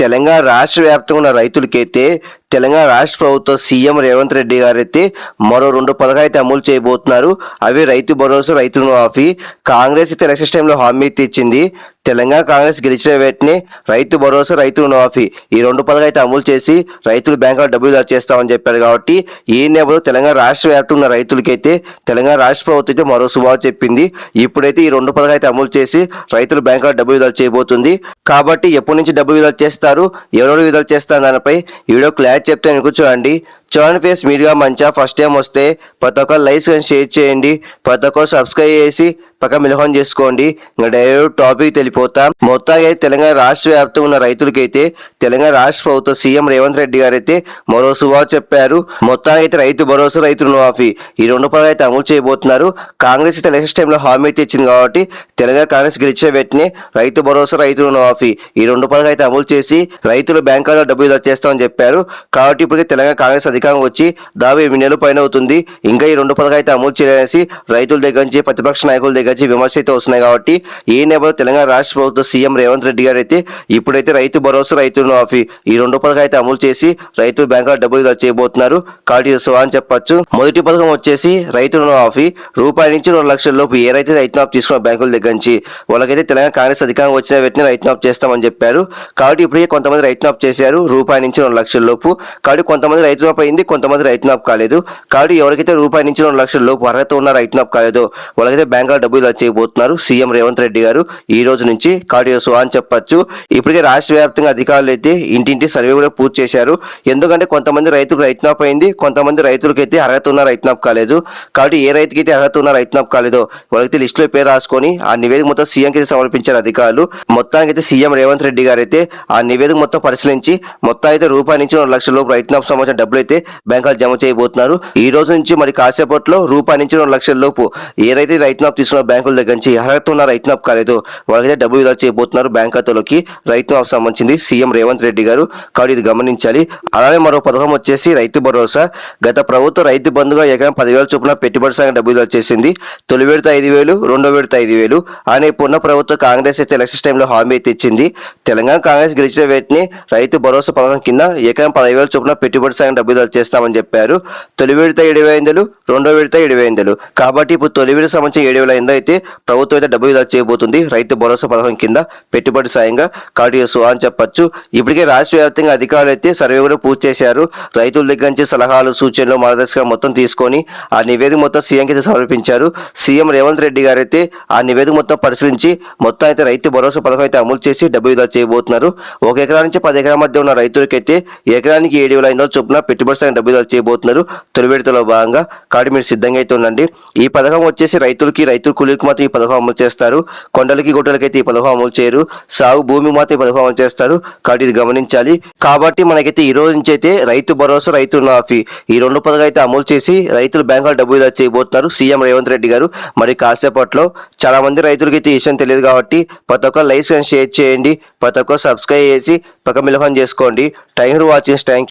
తెలంగాణ రాష్ట్ర వ్యాప్తంగా ఉన్న రైతులకైతే తెలంగాణ రాష్ట్ర ప్రభుత్వ సీఎం రేవంత్ రెడ్డి గారైతే మరో రెండు పథకాలు అయితే అమలు చేయబోతున్నారు. అవి రైతు భరోసా రైతు మాఫీ కాంగ్రెస్ అయితే ఎలక్షన్ టైంలో హామీ తెచ్చింది ఇచ్చింది. తెలంగాణ కాంగ్రెస్ గెలిచిన వెంటనే రైతు భరోసా రైతు రుణమాఫీ ఈ రెండు పథకాలు అయితే అమలు చేసి రైతులు బ్యాంకులో డబ్బులు దాచేస్తామని చేస్తామని చెప్పారు కాబట్టి ఈ నేపథ్యంలో తెలంగాణ రాష్ట్ర వ్యాప్తంగా ఉన్న రైతులకైతే తెలంగాణ రాష్ట్ర ప్రభుత్వం అయితే మరో శుభావ చెప్పింది. ఇప్పుడైతే ఈ రెండు పథకాలు అయితే అమలు చేసి రైతులు బ్యాంకులో డబ్బులు విడుదల చేయబోతుంది. కాబట్టి ఎప్పటి నుంచి డబ్బు విడుదల చేస్తారు? ఎవరెవరు విడుదల చేస్తారు దానిపై వీడియో క్లారిటీ చెప్తే నేను కూర్చోండి చూడండి ఫేస్ మీరుగా మంచిగా ఫస్ట్ టైం వస్తే ప్రతి ఒక్కరు లైక్స్ కానీ షేర్ చేయండి. ప్రతి ఒక్కరు సబ్స్క్రైబ్ చేసి పక్క మిలహం చేసుకోండి. ఇంకా డైరెక్ట్ టాపిక్ తెలిపోతాం. మొత్తానికి అయితే తెలంగాణ రాష్ట్ర వ్యాప్తంగా ఉన్న రైతులకైతే తెలంగాణ రాష్ట్ర ప్రభుత్వ సీఎం రేవంత్ రెడ్డి గారు అయితే మరో శుభావ చెప్పారు. మొత్తానికి అయితే రైతు భరోసా రైతు రుణమాఫీ ఈ రెండు పదాలు అయితే అమలు చేయబోతున్నారు. కాంగ్రెస్ అయితే ఎలక్షన్ టైంలో హామీ అయితే ఇచ్చింది కాబట్టి తెలంగాణ కాంగ్రెస్ గెలిచే వెంటనే రైతు భరోసా రైతు రుణమాఫీ ఈ రెండు పదాలు అయితే అమలు చేసి రైతులు బ్యాంకులో డబ్బులు విడుదల చేస్తామని చెప్పారు. కాబట్టి ఇప్పటికే తెలంగాణ కాంగ్రెస్ అధికారం వచ్చి దాదాపు ఎనిమిది నెలల పైన అవుతుంది. ఇంకా ఈ రెండు పథకాలు అయితే అమలు చేయాలనేసి రైతుల దగ్గర నుంచి ప్రతిపక్ష నాయకుల దగ్గర నుంచి విమర్శ అయితే వస్తున్నాయి కాబట్టి ఈ నేపథ్యంలో తెలంగాణ రాష్ట్ర ప్రభుత్వ సీఎం రేవంత్ రెడ్డి గారు అయితే ఇప్పుడైతే రైతు భరోసా రైతు రుణమాఫీ ఈ రెండు పథకం అయితే అమలు చేసి రైతు బ్యాంకులో డబ్బులు విడుదల చేయబోతున్నారు. కాబట్టి ఇది అని చెప్పొచ్చు. మొదటి పథకం వచ్చేసి రైతు రుణమాఫీ రూపాయి నుంచి రెండు లక్షల లోపు ఏ రైతు రైతు మాఫ్ తీసుకున్న బ్యాంకుల దగ్గర నుంచి వాళ్ళకైతే తెలంగాణ కాంగ్రెస్ అధికారం వచ్చిన వెంటనే రైతు మాఫ్ చేస్తామని చెప్పారు. కాబట్టి ఇప్పటికే కొంతమంది రైతు మాఫ్ చేశారు రూపాయి నుంచి రెండు లక్షల లోపు. కాబట్టి కొంతమంది రైతు మాఫ్ అయింది కొంతమంది రైతు మాఫ్ కాలేదు. కాబట్టి ఎవరికైతే రూపాయి నుంచి రెండు లక్షల లోపు అర్హత ఉన్న రైతు మాఫ్ కాలేదో వాళ్ళకైతే బ్యాంకులో డబ్బులు సభ్యులు చేయబోతున్నారు. సీఎం రేవంత్ రెడ్డి గారు ఈ రోజు నుంచి కాబట్టి అని చెప్పొచ్చు. ఇప్పటికే రాష్ట్ర వ్యాప్తంగా అధికారులు అయితే ఇంటింటి సర్వే కూడా పూర్తి చేశారు. ఎందుకంటే కొంతమంది రైతులకు రైతు అయింది. కొంతమంది రైతులకైతే అర్హత ఉన్న రైతు కాలేదు. కాబట్టి ఏ రైతుకి అయితే అర్హత ఉన్న రైతు కాలేదో వాళ్ళకి లిస్టులో పేరు రాసుకొని ఆ నివేదిక మొత్తం సీఎంకి సమర్పించారు అధికారులు. మొత్తానికి అయితే సీఎం రేవంత్ రెడ్డి గారు అయితే ఆ నివేదిక మొత్తం పరిశీలించి మొత్తం అయితే రూపాయి నుంచి రెండు లక్షల లోపు రైతు సంబంధించిన డబ్బులు అయితే బ్యాంకులు జమ చేయబోతున్నారు. ఈ రోజు నుంచి మరి కాసేపట్లో రూపాయి నుంచి రెండు లక్షల లోపు ఏ రైతు మాఫ్ తీసుకున్న బ్యాంకుల దగ్గర నుంచి అర్హత ఉన్న రైతు మాఫ్ కాలేదు వాళ్ళకైతే డబ్బు విధాలు చేయబోతున్నారు బ్యాంక్ ఖాతాలోకి. రైతు మాఫ్ సంబంధించింది సీఎం రేవంత్ రెడ్డి గారు. కాబట్టి ఇది గమనించాలి. అలానే మరో పథకం వచ్చేసి రైతు భరోసా. గత ప్రభుత్వం రైతు బంధుగా ఎకరం పదివేల చొప్పున పెట్టుబడి సాగు డబ్బు విధాలు చేసింది. తొలి విడత ఐదు వేలు రెండో విడత ఐదు వేలు. అనే పున్న ప్రభుత్వ కాంగ్రెస్ అయితే ఎలక్షన్ టైంలో హామీ అయితే ఇచ్చింది. తెలంగాణ కాంగ్రెస్ గెలిచిన వేటిని రైతు భరోసా పథకం కింద ఎకరం పదివేల చొప్పున పెట్టుబడి సాగు డబ్బులు విడుదల చేస్తామని చెప్పారు. తొలి విడత ఏడు వేల రెండో విడత ఏడు వేల కాబట్టి ఇప్పుడు తొలి విడత సంబంధించిన ఏడు వేల ఐదు అయితే ప్రభుత్వం అయితే డబ్బు విడుదల చేయబోతుంది. రైతు భరోసా పథకం కింద పెట్టుబడి సాయంగా కార్డు అని చెప్పొచ్చు. ఇప్పటికే రాష్ట్ర వ్యాప్తంగా అధికారులు అయితే సర్వే కూడా పూర్తి చేశారు. రైతుల దగ్గర నుంచి సలహాలు సూచనలు మార్గదర్శకాలు మొత్తం తీసుకొని ఆ నివేదిక మొత్తం సీఎంకి అయితే సమర్పించారు. సీఎం రేవంత్ రెడ్డి గారు అయితే ఆ నివేదిక మొత్తం పరిశీలించి మొత్తం అయితే రైతు భరోసా పథకం అయితే అమలు చేసి డబ్బు విడుదల చేయబోతున్నారు. ఒక ఎకరా నుంచి పది ఎకరాల మధ్య ఉన్న రైతులకైతే ఎకరానికి ఏడు వేల ఐదు వందల చొప్పున పెట్టుబడి సాయం డబ్బు విడుదల చేయబోతున్నారు. తొలి విడతలో భాగంగా కాడి మీరు సిద్ధంగా అయితే ఉండండి. ఈ పథకం వచ్చేసి రైతులకి రైతులకు కూలీకి మాత్రం ఈ పథకం అమలు చేస్తారు. కొండలకి గుట్టలకైతే ఈ పథకం అమలు చేయరు. సాగు భూమి మాత్రం ఈ పథకం అమలు చేస్తారు. కాబట్టి ఇది గమనించాలి. కాబట్టి మనకైతే ఈ రోజు నుంచి అయితే రైతు భరోసా రైతు రుణమాఫీ ఈ రెండు పథకాలు అయితే అమలు చేసి రైతులు బ్యాంకులో డబ్బులు చేయబోతున్నారు. సీఎం రేవంత్ రెడ్డి గారు మరి కాసేపట్లో చాలా మంది రైతులకి అయితే విషయం తెలియదు కాబట్టి ప్రతి ఒక్క లైక్స్ షేర్ చేయండి ప్రతి ఒక్క సబ్స్క్రైబ్ చేసి పక్క మిలహం చేసుకోండి. Time watching thank